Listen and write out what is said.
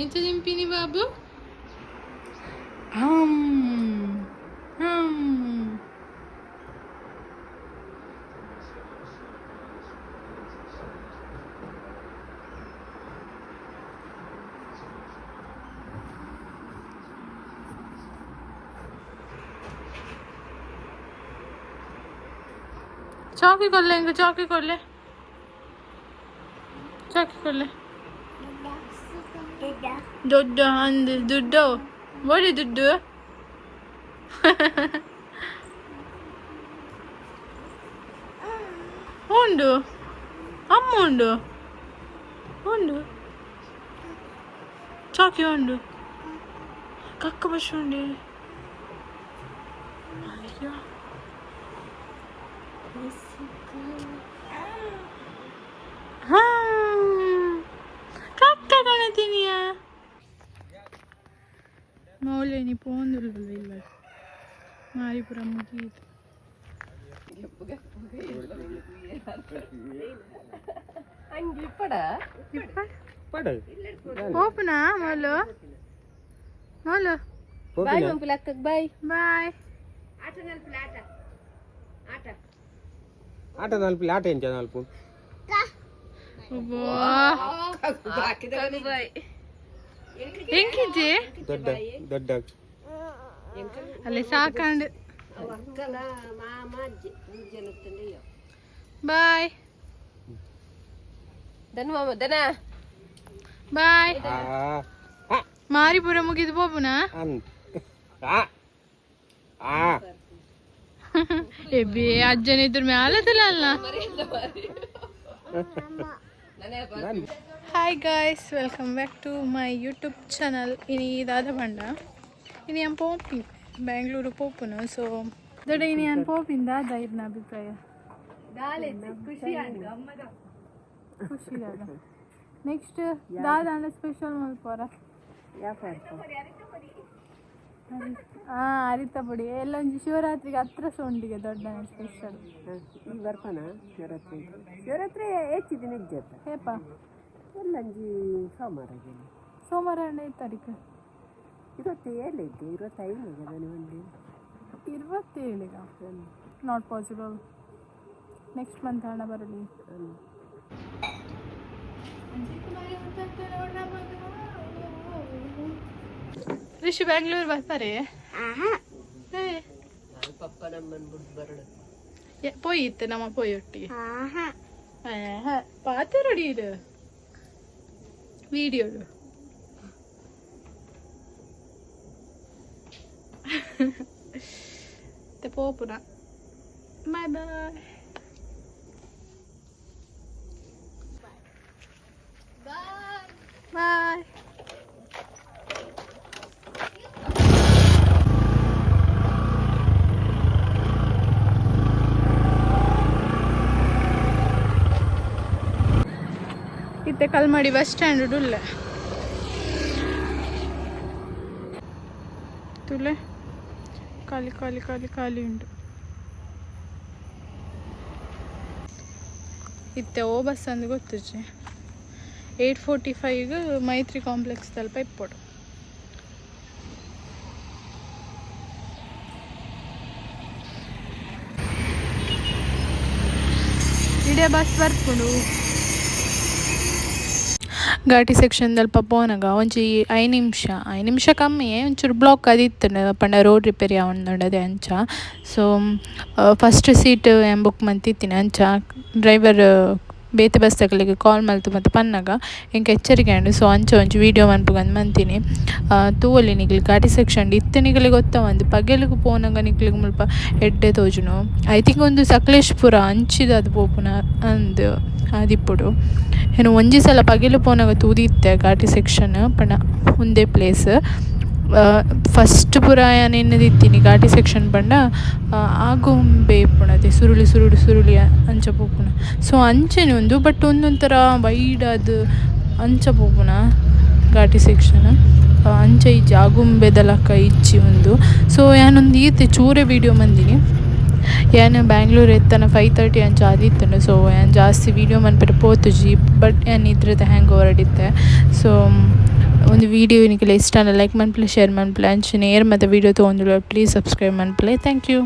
ఏం చదింపిని బాబు चौकी कर ले इनको चौकी कर ले चौकी कर ले Dodo hani Dodo. Var ya Dodo. Ondu. Amma ondu. Ondu. Çok iyi ondu. Kalk baş ondu. Hayır. Nasıl? పోందులు మారిపురమ్మకి పోపునా మోలు మోలు బాయ్ పంపులు అక్కకు బాయ్ బాయ్ ఆట నలుపులు ఆట ఆట ఆట నలుపులు ఆట ఏంటి నలుపు బాయ్ ಹೆಂಗಿದ್ದೆ ದೊಡ್ಡ ದೊಡ್ಡ. ಅಲ್ಲಿ ಸಾಕಂಡು. ಬಾಯ್ ದನ ಮಾಮ ದನ ಬಾಯ್ ಮಾರಿಪುರ ಮುಗಿದು ಆ ಎಬ್ಬಿ ಅಜ್ಜನ ಇದ್ರ ಮ್ಯಾಲದಲ್ಲ ಅಲ್ಲ? Hi guys welcome back to my YouTube channel ಇನಿ ಇದಾದ ಬಂಡ ಇನಿ ನಾನು ಪೋಪಿ ಬ್ಯಾಂಗ್ಳೂರು ಪೋಪುನು ಸೊ ದೊಡ್ಡ ಇನಿ ನಾನು ಪೋಪಿಂದ ದೈರ್ನ ಅಭಿಪ್ರಾಯ. ಅಭಿಪ್ರಾಯ. ಖುಷಿದಾಗ ನೆಕ್ಸ್ಟ್ ದಾದ ಸ್ಪೆಷಲ್ ಮಲ್ಪೋರ ಹಾ ಅರಿತ ಪುಡಿ. ಎಲ್ಲೊಂದು ಶಿವರಾತ್ರಿಗೆ ಹತ್ರ ಸೊಂಡಿಗೆ ದೊಡ್ಡ ಸ್ಪೆಷಲ್ ಬರ್ಪನ ಶಿವರಾತ್ರಿ. ಶಿವರಾತ್ರಿ ಹೆಚ್ಚು ದಿನ ಇಜ್ಜತ್ತ ಹೇಪ? ಎಲ್ಲಂಜಿ ಸೋಮವಾರ ಸೋಮವಾರ ಐದು ತಾರೀಕು. ಇವತ್ತು ಏಳಿದ್ದು ಇವತ್ತೈದು ನಾನು ಒಂದು ಇರುವತ್ತೇಳಿಗ? ನಾಟ್ ಪಾಸಿಬಲ್ ನೆಕ್ಸ್ಟ್ ಮಂತ್ ಹಣ ಬರಲಿ. ರಿಷಿ ಬ್ಯಾಂಗ್ಳೂರ್ ಬರ್ತಾರೆ. ಪಪ್ಪ ನಮ್ಮನ್ನು ಬಿಟ್ಟು ಬರಡು ಪೋಯಿತ್ತು ನಮ್ಮ ಪೋಯಿ ಒಟ್ಟಿಗೆ ಪಾತ್ರ ಇದು. വീഡിയോ ഇടുക പോപ്പുറ bye bye Kalmadi bus stand ಉಡುಲ್ಲ ತುಲೆ ಖಾಲಿ ಖಾಲಿ ಖಾಲಿ ಖಾಲಿ ಉಂಟು. ಇತ್ತೆ ಓ ಬಸ್ ಅಂದು ಗೊತ್ತುಜಿ. ಏಯ್ಟ್ ಫೋರ್ಟಿ ಫೈವ್ಗೆ ಮೈತ್ರಿ ಕಾಂಪ್ಲೆಕ್ಸ್ ತಲುಪ ಇಪ್ಪಡು. ಇಡೇ ಬಸ್ ಬರ್ಪುಡು. ಘಾಟಿ ಸೆಕ್ಷನ್ದಲ್ಲಿ ಪೋನಾಗ ಒಂಜಿ ಐ ನಿಮಿಷ ಐ ನಿಮಿಷ ಕಮ್ಮಿ ಒಂಚೂರು ಬ್ಲಾಕ್ ಅದಿತ್ತು ಪಂಡ ರೋಡ್ ರಿಪೇರಿ ಅವನದೇ ಅಂಚ ಸೊ ಫಸ್ಟ್ ಸೀಟ್ ಏನು ಬುಕ್ ಮಂತಿತ್ತೀನಿ ಅಂಚ ಡ್ರೈವರ್ ಬೇತೆ ಬಸ್ತಗಳಿಗೆ ಕಾಲ್ ಮಲ್ತು ಮತ್ತು ಪನ್ನಗ ಇಂಕ ಎಚ್ಚರಿಕೆ ಉಂಡು ಸೊ ಅಂಚ ಒಂಚು ವೀಡಿಯೋ ಮನ್ಪುಗಂದು ಮಂತೀನಿ. ತೂವಲ್ಲಿ ನಿಗ್ಲಿ ಘಾಟಿ ಸೆಕ್ಷನ್ ಇತ್ತೆ ನಿಗಲಿಗೆ ಗೊತ್ತ ಒಂದು, ಪಗೆಲಿಗೆ ಪೋನಾಗ ನಿಗ್ಲಿಗೆ ಮುಲ್ಪ ಎಡ್ಡೆ ತೋಜುನು. ಐ ಥಿಂಕ್ ಒಂದು ಸಕಲೇಶ್ಪುರ ಅಂಚಿದ ಅದು ಪೋಪುನ ಅಂದು ಅದಿಪ್ಪುಡು ಏನು ಒಂಜಿ ಸಲ ಪಗೆಲು ಪೋನಾಗ ತೂದಿತ್ತೆ ಘಾಟಿ ಸೆಕ್ಷನ್ ಪಣ, ಒಂದೇ ಪ್ಲೇಸ್ ಫಸ್ಟ್ ಪುರ ಎನ್ನದಿತ್ತೀನಿ ಘಾಟಿ ಸೆಕ್ಷನ್ ಪಂಡ ಆಗುಂಬೆ ಇಪ್ಪುಣತೆ ಸುರುಳಿ ಸುರುಳಿ ಸುರುಳಿ ಅಂಚ ಪೋಪುನ ಸೊ ಅಂಚೆನೆ ಒಂದು ಬಟ್ ಒಂದೊಂಥರ ವೈಡ್ ಅದು ಅಂಚ ಪೋಪುನ ಘಾಟಿ ಸೆಕ್ಷನ್ ಅಂಚ ಇಜ್ಜಿ ಆಗುಂಬೆದಲಕ್ಕ ಇಜ್ಜಿ ಒಂದು. ಸೊ ಯಾನೊಂದು ಈತೆ ಚೂರೆ ವೀಡಿಯೋ ಮಂದಿನಿ ಏನು ಬ್ಯಾಂಗ್ಳೂರ್ ಎತ್ತನ ಫೈವ್ ತರ್ಟಿ ಅಂಚ ಆದಿತ್ತಂಡು ಸೊ ಏನು ಜಾಸ್ತಿ ವೀಡಿಯೋ ಮನ್ಪೆಟ್ಟು ಪೋತುಜಿ ಬಟ್ ಏನು ಇದ್ರದ್ದು ಹ್ಯಾಂಗ್ ಹೊರಡಿತ್ತೆ ಸೊ ಒಂದು ವಿಡಿಯೋ ನಿಮಗೆ ಇಷ್ಟ ಲೈಕ್ ಮನ್ಪ್ಲೆ ಶೇರ್ ಮನ್ಪ್ಲೆ ಅಂಚನೆ ಏರ್ ಮತ್ತು video ತೊಗೊಂಡಿಲ್ಲ please subscribe ಮನ್ಪ್ಲೆ thank you